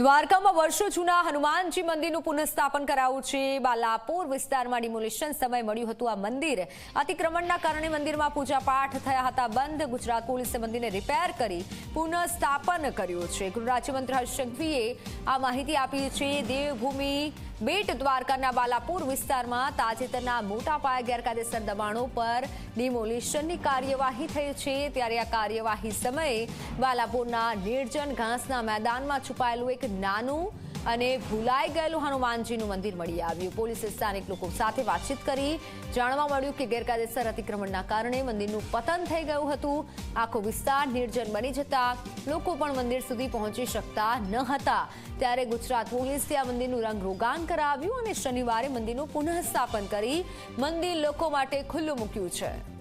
દ્વારકામાં વર્ષો જૂના હનુમાનજી મંદિરનું પુનઃસ્થાપન કરાયું છે. બાલાપુર વિસ્તારમાં ડિમોલિશન સમય મળ્યું હતું આ મંદિર. અતિક્રમણના કારણે મંદિરમાં પૂજાપાઠ થયા હતા. બંધ ગુજરાત પોલીસે મંદિરને રિપેર કરી પુનઃસ્થાપન કર્યું છે. ગૃહ રાજ્યમંત્રી હર્ષ સંઘવીએ આ માહિતી આપી છે. દેવભૂમિ બેટ દ્વારકાના બાલાપુર વિસ્તારમાં તાજેતરના મોટા પાયા ગેરકાયદેસર દબાણો પર ડિમોલિશનની કાર્યવાહી થઈ છે. ત્યારે આ કાર્યવાહી સમયે બાલાપુરના નિર્જન ઘાસના મેદાનમાં છુપાયેલું એક નાનું અને ભૂલાઈ ગયેલું હનુમાનજીનું મંદિર મળી આવ્યું. પોલીસે સ્થાનિક લોકો સાથે વાતચીત કરી જાણવા મળ્યું કે ગેરકાયદેસર અતિક્રમણના કારણે મંદિરનું પતન થઈ ગયું હતું. આખો વિસ્તાર નિર્જન બની જતા લોકો પણ મંદિર સુધી પહોંચી શકતા ન હતા. ત્યારે ગુજરાત પોલીસે આ મંદિરનું રંગરોગાન કરાવ્યું અને શનિવારે મંદિરનું પુનઃસ્થાપન કરી મંદિર લોકો માટે ખુલ્લું મૂક્યું છે.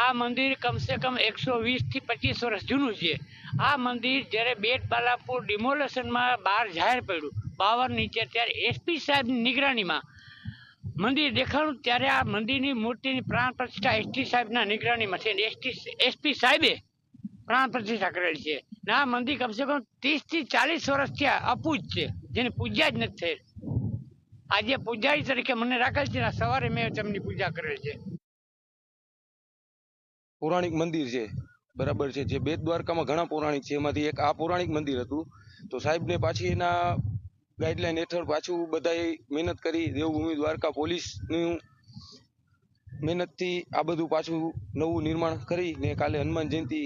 આ મંદિર કમસે કમ એકસો વીસથી પચીસ વર્ષ જૂનું છે. આ મંદિર જ્યારે બેટ બાલાપુર ડિમોલેશનમાં બહાર જાહેર પડ્યું બાવર નીચે ત્યારે એસપી સાહેબની નિગરાનીમાં મંદિર દેખાણું, ત્યારે આ મંદિરની મૂર્તિની પ્રાણ પ્રતિષ્ઠા એસટી સાહેબના નિગરાનીમાં છે. એસટી એસપી સાહેબે પ્રાણ પ્રતિષ્ઠા કરેલી છે. ને આ મંદિર કમસે કમ ત્રીસથી ચાલીસ વર્ષ થયા અપૂજ છે. જેની પૂજા જ નથી થઈ આજે પૂજારી તરીકે મને રાખેલ છે સવારે મેં તેમની પૂજા કરેલ છે. પૌરાણિક મંદિર છે, બરાબર છે, જે બેટ દ્વારકામાં ઘણા પૌરાણિક છે, એમાંથી એક આ પૌરાણિક મંદિર હતું. તો સાહેબને પાછી એના ગાઈડલાઈન હેઠળ પાછું બધાએ મહેનત કરી, દેવભૂમિ દ્વારકા પોલીસની મહેનતથી આ બધું પાછું નવું નિર્માણ કરી ને કાલે હનુમાન જયંતિ,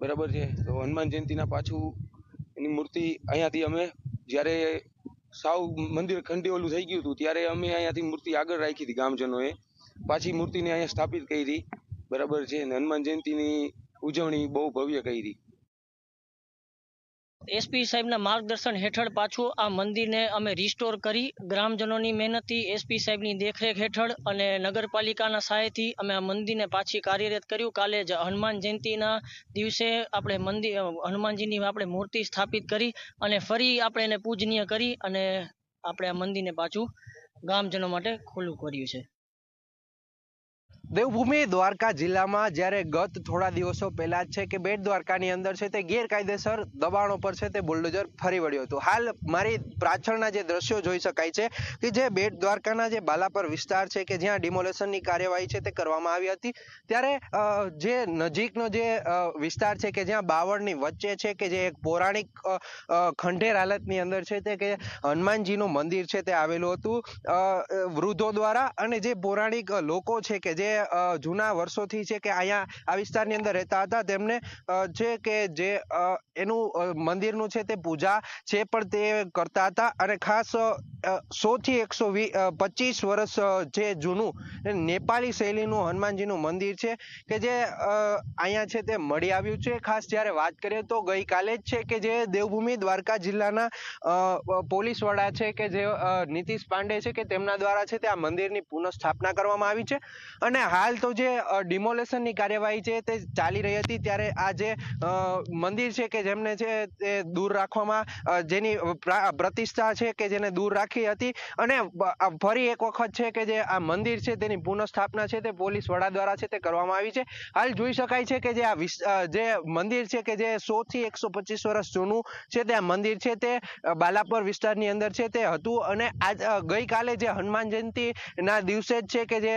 બરાબર છે. તો હનુમાન જયંતિના પાછું એની મૂર્તિ અહીંયાથી અમે જ્યારે સાવ મંદિર ખંડી ઓલું થઈ ગયું હતું, ત્યારે અમે અહીંયાથી મૂર્તિ આગળ રાખી હતી ગામજનોએ. પાછી મૂર્તિને અહીંયા સ્થાપિત કરી બરાબર છે. હનુમાન જયંતિની ઉજવણી બહુ ભવ્ય કરી. એસપી સાહેબના માર્ગદર્શન હેઠળ પાછું આ મંદિરને અમે રિસ્ટોર કરી. ગ્રામજનોની મહેનતથી એસપી સાહેબની દેખરેખ હેઠળ અને નગરપાલિકાના સહાયથી અમે આ મંદિરને પાછી કાર્યરત કર્યું. કાલે જ હનુમાન જયંતિના દિવસે આપણે મંદિર હનુમાનજીની આપણે મૂર્તિ સ્થાપિત કરી અને ફરી આપણે એને પૂજનીય કરી અને આપણે આ મંદિરને પાછું ગામજનો માટે ખુલ્લું કર્યું છે. દેવભૂમિ દ્વારકા જિલ્લામાં જ્યારે ગત થોડા દિવસો પહેલા છે કે બેટ દ્વારકાની અંદર છે તે ગેરકાયદેસર દબાણો પર છે તે બુલડોઝર ફરી વળ્યું હતું. હાલ મારી પાછળના જે દ્રશ્યો જોઈ શકાય છે કે જે બેટ દ્વારકાના જે બાલાપર વિસ્તાર છે કે જ્યાં ડિમોલેશનની કાર્યવાહી છે તે કરવામાં આવી હતી, ત્યારે જે નજીકનો જે વિસ્તાર છે કે જ્યાં બાવળની વચ્ચે છે કે જે એક પૌરાણિક ખંડેર હાલતની અંદર છે તે કે હનુમાનજીનું મંદિર છે તે આવેલું હતું વૃદ્ધો દ્વારા અને જે પૌરાણિક લોકો છે કે જે જૂના વર્ષોથી છે કે અહીંયા આ વિસ્તારની અંદર રહેતા હતા. તેમને છે કે જે એનું મંદિરનું છે તે પૂજા છે, પણ તે કરતા હતા અને ખાસ સો થી એકસો પચીસ વર્ષ જે જૂનું નેપાળી શૈલીનું હનુમાનજીનું મંદિર છે કે જે અહીંયા છે તે મળી આવ્યું છે. ખાસ જ્યારે વાત કરીએ તો ગઈકાલે જ છે કે જે દેવભૂમિ દ્વારકા જિલ્લાના પોલીસ વડા છે કે જે નીતિશ પાંડે છે કે તેમના દ્વારા છે તે આ મંદિરની પુનઃસ્થાપના કરવામાં આવી છે. અને હાલ તો જે ડિમોલેશનની કાર્યવાહી છે તે ચાલી રહી હતી ત્યારે આ જે મંદિર છે કે જેમને છે તે દૂર રાખવામાં જેની પ્રતિષ્ઠા છે કે જેને દૂર રાખી હતી. અને ફરી એક વખત છે કે જે આ મંદિર છે તેની પુનઃસ્થાપના છે તે પોલીસ વડા દ્વારા છે તે કરવામાં આવી છે. હાલ જોઈ શકાય છે કે જે આ જે મંદિર છે કે જે સો થી એકસો પચીસ વર્ષ જૂનું છે તે આ મંદિર છે તે બાલાપર વિસ્તારની અંદર છે તે હતું. અને આજ ગઈકાલે જે હનુમાન જયંતિના દિવસે જ છે કે જે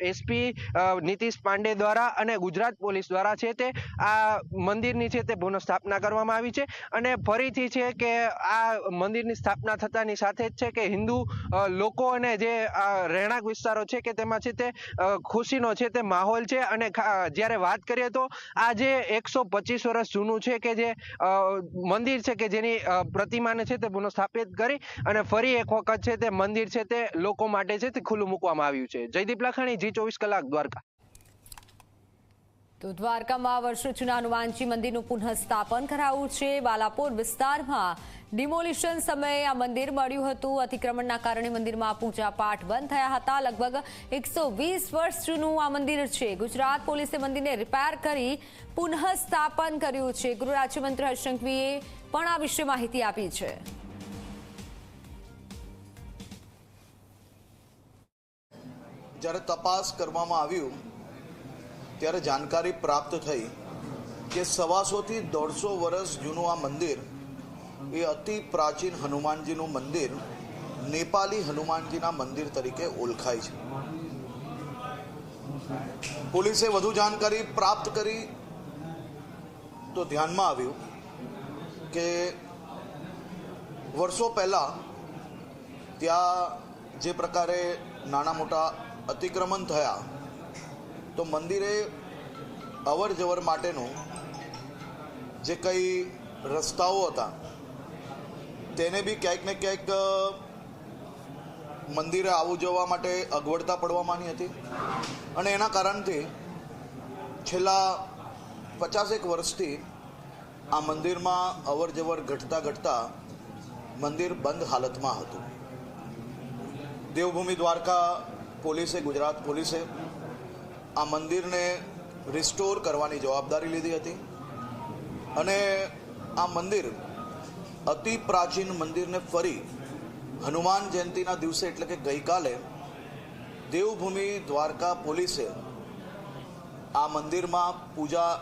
એસપી નીતિશ પાંડે દ્વારા અને ગુજરાત પોલીસ દ્વારા છે તે આ મંદિરની છે તે પુનઃસ્થાપના કરવામાં આવી છે અને ફરીથી છે કે આ મંદિરની સ્થાપના થતાની સાથે જ છે કે હિન્દુ લોકો અને જે રહેણાંક વિસ્તારો છે કે તેમાં છે તે ખુશીનો છે તે માહોલ છે અને જ્યારે વાત કરીએ તો આ જે એકસો પચીસ વર્ષ જૂનું છે કે જે મંદિર છે કે જેની પ્રતિમાને છે તે પુનઃસ્થાપિત કરી અને ફરી એક વખત છે તે મંદિર છે તે લોકો માટે છે તે ખુલ્લું મૂકવામાં આવ્યું છે. જયદીપ લાખાણી, જી ચોવીસ કલાક, દ્વારકા. તો દ્વારકામાં વર્ષો જૂના હનુમાનજી મંદિરનું પુનઃસ્થાપન કરાયું છે. બાલાપુર વિસ્તારમાં ડિમોલિશન સમયે આ મંદિર મળ્યું હતું. અતિક્રમણના કારણે મંદિરમાં પૂજા પાઠ બંધ થયા હતા. લગભગ એકસો વર્ષ જૂનું આ મંદિર છે. ગુજરાત પોલીસે મંદિરને રિપેર કરી પુનઃસ્થાપન કર્યું છે. ગૃહ રાજ્યમંત્રી હર્ષંકવીએ પણ આ વિશે માહિતી આપી છે. જ્યારે તપાસ કરવામાં આવ્યું ત્યારે જાણકારી પ્રાપ્ત થઈ કે સવાસોથી દોઢસો વર્ષ જૂનું આ મંદિર એ અતિ પ્રાચીન હનુમાનજીનું મંદિર નેપાલી હનુમાનજીના મંદિર તરીકે ઓળખાય છે. પોલીસે વધુ જાણકારી પ્રાપ્ત કરી તો ધ્યાનમાં આવ્યું કે વર્ષો પહેલાં ત્યાં જે પ્રકારે નાના મોટા અતિક્રમણ થયા તો મંદિરે અવર જવર માટેનું જે કંઈ રસ્તાઓ હતા, તેને બી ક્યાંક ને ક્યાંક મંદિરે આવું જવા માટે અગવડતા પડવાની હતી. અને એના કારણથી છેલ્લા પચાસેક વર્ષથી આ મંદિરમાં અવર જવર ઘટતા ઘટતા મંદિર બંધ હાલતમાં હતું. દેવભૂમિ દ્વારકા પોલીસે, ગુજરાત પોલીસે આ મંદિરને રિસ્ટોર કરવાની જવાબદારી લીધી હતી. અને આ મંદિર અતિ પ્રાચીન મંદિરને ફરી હનુમાન જયંતિના દિવસે એટલે કે ગઈકાલે દેવભૂમિ દ્વારકા પોલીસે આ મંદિરમાં પૂજા